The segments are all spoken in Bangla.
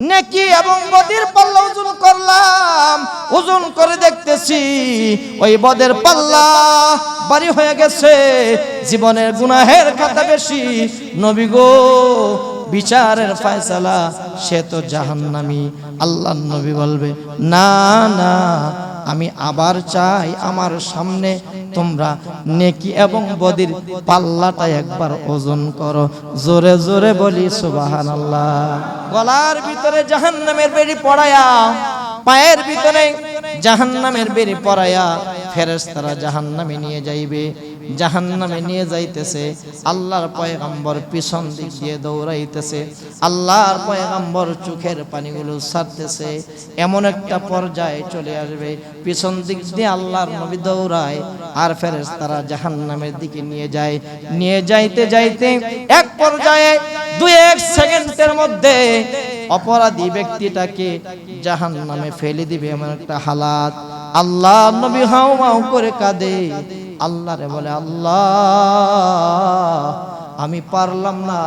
নেকি এবং বদের পাল্লা ওজন করলাম, ওজন করে দেখতেছি ওই বদের পাল্লা বাড়ি হয়ে গেছে, জীবনের গুনাহের খাতা বেশি। নবী গো, বিচারের ফয়সালা, সে তো জাহান্নামি। আল্লাহ নবী বলবে, না না আমি আবার চাই আমার সামনে তোমরা নেকি এবং বদির পাল্লাটা একবার ওজন করো। জোরে জোরে বলি সুবাহান আল্লাহ গলার ভিতরে জাহান নামের বেরি পড়ায়া, পায়ের ভিতরে জাহান নামের বেরি পড়ায়া ফেরেস্তারা জাহান নামে নিয়ে যাইবে। জাহান্নামে নিয়ে যাইতেছে, আল্লাহর পয়গাম্বর পিছন দিক দিয়ে দৌড়াইতেছে, আল্লাহর পয়গাম্বর চোখের পানিগুলো ছাড়তেছে, এমন একটা পর্যায়ে চলে আসবে, পিছন দিক দিয়ে আল্লাহর নবী দৌড়ায়, আর ফেরেশতারা জাহান্নামের দিকে নিয়ে যায়, নিয়ে যাইতে যাইতে এক পর্যায়ে দুই এক সেকেন্ডের মধ্যে অপরাধী ব্যক্তিটাকে জাহান নামে ফেলে দিবে এমন একটা হালাত। আল্লাহ নবী হাউ মাউ করে কাঁদে। আল্লাহ রে বলে, আল্লাহ, আমি পারলাম না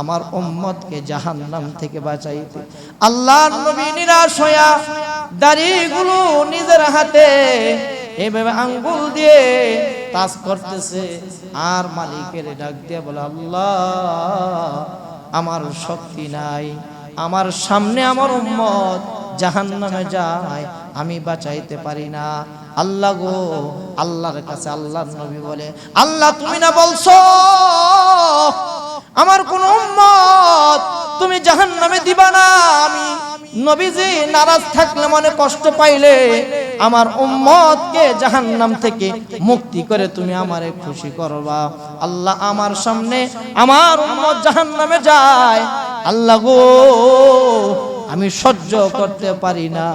আমার উম্মতকে জাহান্নাম থেকে বাঁচাইতে। আল্লাহর নবী নিরাশ হইয়া দাড়িগুলো নিজের হাতে এভাবে আঙ্গুল দিয়ে তাস করতেছে। আর মালিকের ডাক দিয়ে বলে, আল্লাহ, আমার শক্তি নাই। আমার সামনে আমার উম্মত জাহান নামে যায়। আমি বাঁচাইতে পারি না। আল্লাহ গো, আল্লাহর কাছে আল্লাহর নবী বলে, আল্লাহ, তুমি না বলছো, আমার কোন উম্মত, তুমি জাহান নামে দিবা না। আমি নবীজি নারাজ থাকলে মনে কষ্ট পাইলে, আমার উম্মতকে জাহান্নাম থেকে মুক্তি করে তুমি আমারে খুশি করবা। আল্লাহ, আমার সামনে আমার উম্মত জাহান্নামে যায়। আল্লাহ গো, আমি সহ্য করতে পারি না।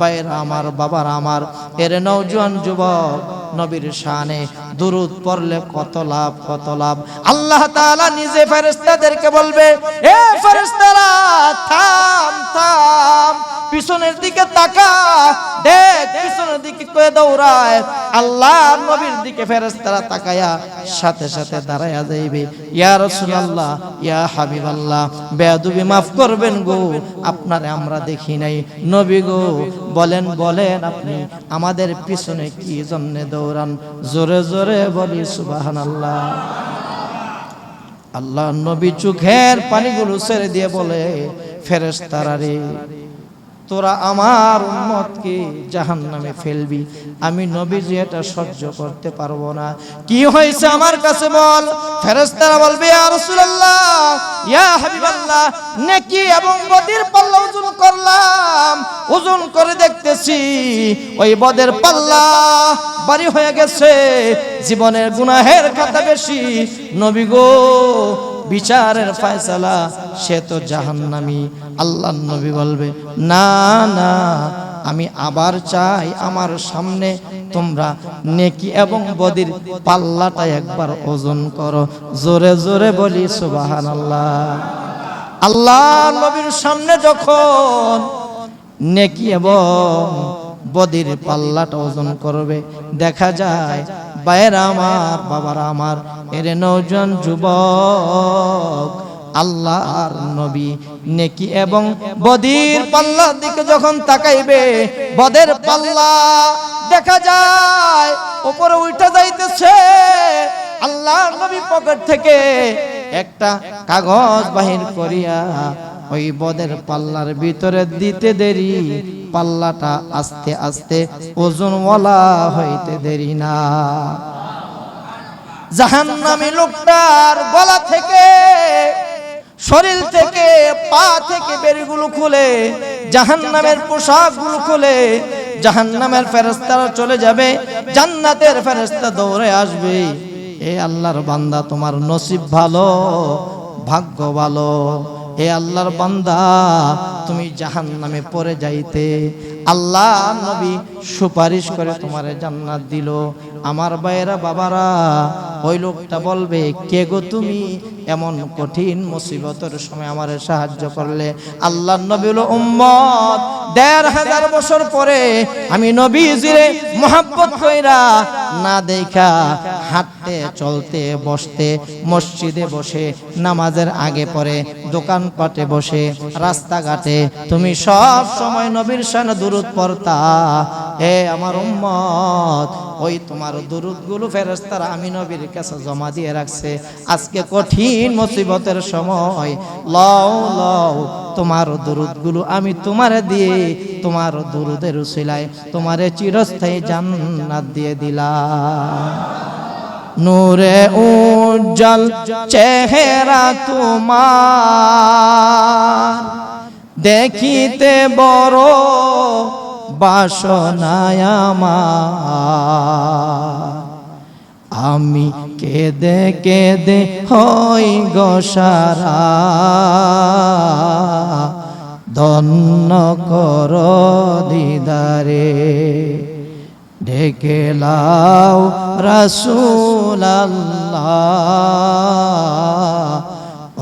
বাইরা আমার, বাবার আমার, এর নৌজন যুবক নবীর শানে দুরুদ পড়লে কত লাভ কত লাভ। আল্লাহ তাআলা নিজে ফেরেশতাদেরকে বলবে, এ ফেরেশতারা পিছনের দিকে তাকা। দেখ, পিছনের দিকে কয়ে দৌড়ায়। আল্লাহ নবীর দিকে ফেরেশতারা তাকায়া সাথে সাথে দাঁড়ায়া যাইবে। ইয়া রাসূলুল্লাহ, ইয়া হাবিবাল্লাহ, বেয়াদবি মাফ করবেন গো, আপনারে আমরা দেখি নাই। নবী গো, বলেন বলেন আপনি, আমাদের পিছনে কি জন্য দৌড়ান? জোরে জোরে বলি, সুবহানাল্লাহ। আল্লাহ নবী চোখের পানিগুলো ছেড়ে দিয়ে বলে, ফেরেশতারা রে তোরা আমার উম্মতকে জাহান নামে ফেলবি। আমি নবীজি এটা সহ্য করতে পারব না। কি হয়েছে আমার কাছে বল? ফেরেশতারা বলবে আর রাসূলুল্লাহ, ইয়া হাবিবাল্লাহ, নেকি এবং বদির পাল্লা ওজন করলাম। ওজন করে দেখতেছি, ওই বদের পাল্লা বাড়ি হয়ে গেছে। জীবনের গুনাহের খাতা বেশি। নবী গো বিচারের ফয়সালা, সে তো জাহান্নামি। আল্লাহ নবী বলবে, না না, আমি আবার চাই আমার সামনে তোমরা নেকি এবং বদির পাল্লাটা একবার ওজন করো। জোরে জোরে বলি সুবাহান আল্লাহ আল্লাহ নবীর সামনে যখন নেকি এবং বদির পাল্লাটা ওজন করবে। দেখা যায় বাইরা আমার, বাবারা আমার, এর নৌজন যুবক, আল্লাহর নবী, নেকি এবং বদির পাল্লার দিকে যখন তাকাইবে, বদের পাল্লা দেখা যায়, উপরে উল্টা যাইতেছে। আল্লাহর নবী পকেট থেকে একটা কাগজ বাহির করিয়া ওই বদের পাল্লার ভিতরে দিতে দেরি। পাল্লাটা আস্তে আস্তে ওজনওয়ালা হইতে দেরি না। জাহান্নামী লোকটার গলা থেকে, শরীর থেকে, পা থেকে বেরিগুলো খুলে, জাহান্নামের পোশাকগুলো খুলে, জাহান্নামের ফেরেস্তারা চলে যাবে, জান্নাতের ফেরেস্তা দৌড়ে আসবে। এ আল্লাহর বান্দা, তোমার নসিব ভালো, ভাগ্য ভালো। হে আল্লাহর বান্দা, তুমি জাহান নামে পড়ে যাইতে। আল্লাহ নবী সুপারিশ করে তোমারে জান্নাত দিল। আমার ভাইয়েরা, বাবারা, ওই লোকটা বলবে, কে গো তুমি? এমন কঠিন মুসিবতের সময় আমারে সাহায্য করলে। আল্লাহ নবী হলো উম্মত, দেড় হাজার বছর পরে আমি নবীজিরে মোহাব্বত কইরা না দেখা হাঁটতে, চলতে, বসতে, মসজিদে বসে, নামাজের আগে পরে দোকানপাটে বসে, রাস্তাঘাটে, তুমি সব সময় নবীর শানে দুরুদ পড়তা। এ আমার উম্মত, ওই তোমার দুরুদগুলো ফেরেশতারা আমি নবীর কাছে জমা দিয়ে রাখছে। আজকে কঠিন মুসিবতের সময়। লও লও, তোমার দুরুদগুলো আমি তোমারে দিয়ে, তোমার দুরুদের উসিলায় তোমারে চিরস্থায়ী জান্নাত দিয়ে দিলাম। নূরে উজ্জ্বল চেহারা তোমার। দেখিতে বড় বাসনায়ামা আমি কেদে কেঁদে হই গোসারা ধন্য কর দিদারে। ঢেকে লাও রসুল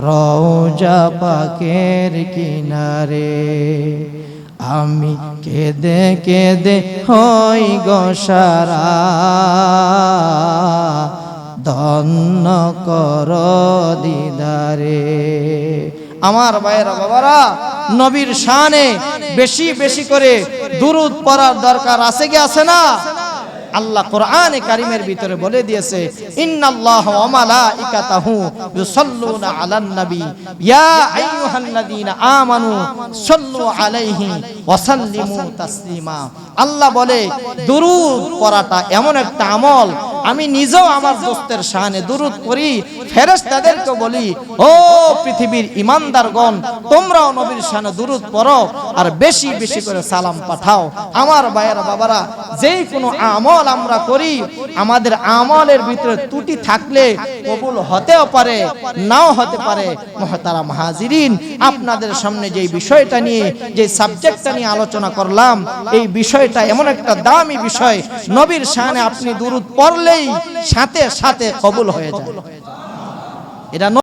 রৌজা পাকের কিনারে। আমি কেঁদে কেঁদে হই গোসারা ধন্য কর দিদারে। আমার ভাইয়েরা, বাবারা, নবীর শানে বেশি বেশি করে দুরুদ পড়ার দরকার আছে কি আছে না? আল্লাহ কোরআনে কারিমের ভিতরে বলে দিয়েছে ওয়া মালাইকাতাহু ইউসাল্লুনা আলান নবী। ইয়া আইয়ুহাল্লাযীনা আমানু সাল্লু আলাইহি ওয়া সাল্লিমু তাসলিমা। আল্লাহ বলে, দুরুদ পড়াটা এমন একটা আমল। আমি নিজেও আমার দোস্তের শানে দুরুদ করি ফেরেশতাদেরকে বলি, ও পৃথিবীর ইমানদারগণ তোমরাও নবীর শানে দুরুদ পড়ো। আর বেশি বেশি করে সালাম পাঠাও। আমার ভাইয়েরা, বাবারা যেই কোনো আমল আমরা করি, আমাদের আমলের ভিতরে ত্রুটি থাকলে কবুল হতেও পারে, নাও হতে পারে। মহতারা মাহাজিরিন আপনাদের সামনে যে বিষয়টা নিয়ে যে সাবজেক্টটা নিয়ে আলোচনা করলাম, এই বিষয়টা এমন একটা দামি বিষয়। নবীর শানে আপনি দুরুদ পড়লেই সাথে সাথে কবুল হয়ে যায়। এটা